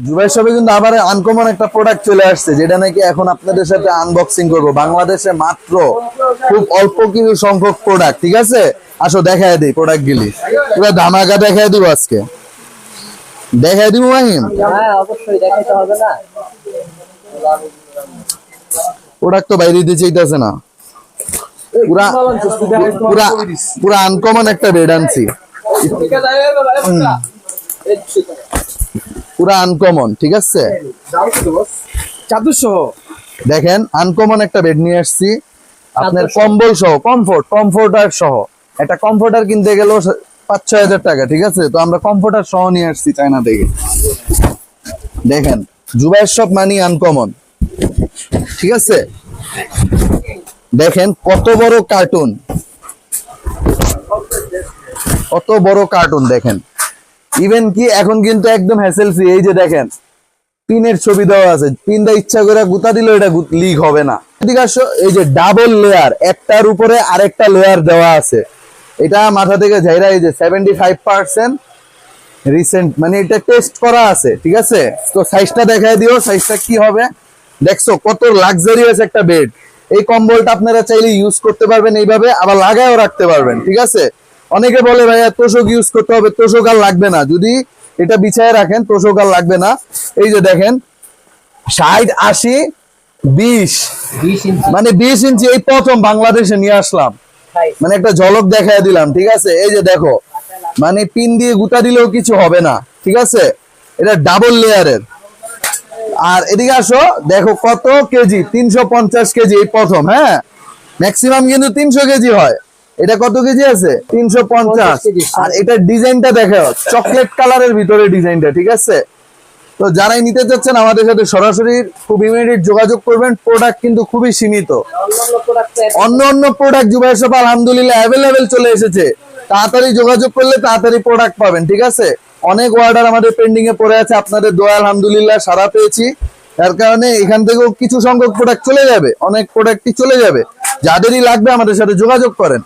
জুবাই শপে কিন্তু আবার আনকমন একটা প্রোডাক্ট চলে আসছে যেটা নাকি এখন আপনাদের সাথে আনবক্সিং করব। বাংলাদেশে মাত্র খুব অল্প কিছু সংখ্যক প্রোডাক্ট ঠিক আছে? আসো দেখায় দিই প্রোডাক্ট গুলি। পুরো ধামাকা দেখায় দিব আজকে। দেখায় দিব মাহিম? হ্যাঁ প্রোডাক্ট তো বাইরে দিতে চাইতেছে না। পুরা পুরা পুরা আনকমন একটা বেড আনছি। পুরা আনকমন ঠিক আছে? চাদর সহ দেখেন আনকমন একটা বেড নিয়ে আসছি। আপনার কম্বল সহ কমফোর্ট কমফোর্টার সহ। একটা কমফোর্টার কিনতে গেলেও পাঁচ ছয় হাজার টাকা ঠিক আছে? তো আমরা কমফোর্টার সহ নিয়ে আসছি চায়না থেকে। দেখেন জুবাইয়ের সব মানি আনকমন ঠিক আছে? দেখেন কত বড় কার্টুন কত বড় কার্টুন দেখেন। ইভেন কি, এখন কিন্তু একদম হ্যাসেল ফ্রি এই যে দেখেন পিনের ছবি দেওয়া আছে। পিনটা ইচ্ছা করে গুতা দিলে এটা লিক হবে না। এদিকে আসো, এই যে ডাবল লেয়ার একটার উপরে আরেকটা লেয়ার দেওয়া আছে। এটা মাথা থেকে ঝাইরা এই যে সেভেন্টি ফাইভ পার্সেন্ট রিসেন্ট মানে এটা টেস্ট করা আছে, ঠিক আছে? তো সাইজটা দেখাই দিও সাইজটা কি হবে। দেখছ, কত লাক্সারিয়াস একটা বেড এই কম্বলটা আপনারা চাইলে ইউজ করতে পারবেন এইভাবে, আবার লাগায়ও রাখতে পারবেন, ঠিক আছে? অনেকে বলে ভাইয়া তোষক ইউজ করতে হবে তোষক আর লাগবে না। যদি এটা বিছায় রাখেন তোষক আর লাগবে না। এই যে দেখেন ষাট আশি বিশ। মানে বিশ ইঞ্চি এই প্রথম বাংলাদেশে নিয়ে আসলাম। মানে একটা ঝলক দেখায় দিলাম ঠিক আছে? এই যে দেখো মানে পিন দিয়ে গুতা দিলেও কিছু হবে না ঠিক আছে? এটা ডাবল লেয়ারের আর এদিকে আসো দেখো কত কেজি তিনশো পঞ্চাশ কেজি এই প্রথম হ্যাঁ? ম্যাক্সিমাম কিন্তু তিনশো কেজি হয়। এটা কত কেজি আছে? তিনশো পঞ্চাশ। 50 কেজি। আর এটার ডিজাইনটা দেখো চকলেট কালারের ভিতরে ডিজাইনটা ঠিক আছে? তো যারাই নিতে চাচ্ছেন আমাদের সাথে সরাসরি খুব ইমিডিয়েট যোগাযোগ করবেন প্রোডাক্ট কিন্তু খুবই সীমিত। অন্য অন্য প্রোডাক্ট জুবাই শপ আলহামদুলিল্লাহ অ্যাভেলেবেল চলে এসেছে। তাড়াতাড়ি যোগাযোগ করলে তাড়াতাড়ি প্রোডাক্ট পাবেন ঠিক আছে? অনেক অর্ডার আমাদের পেন্ডিং এ পড়ে আছে আপনাদের দোয়া আলহামদুলিল্লাহ সারা পেয়েছি। তার কারণে এখান থেকেও কিছু সংখ্যক প্রোডাক্ট চলে যাবে অনেক প্রোডাক্টই চলে যাবে। যাদেরই লাগবে আমাদের সাথে যোগাযোগ করেন।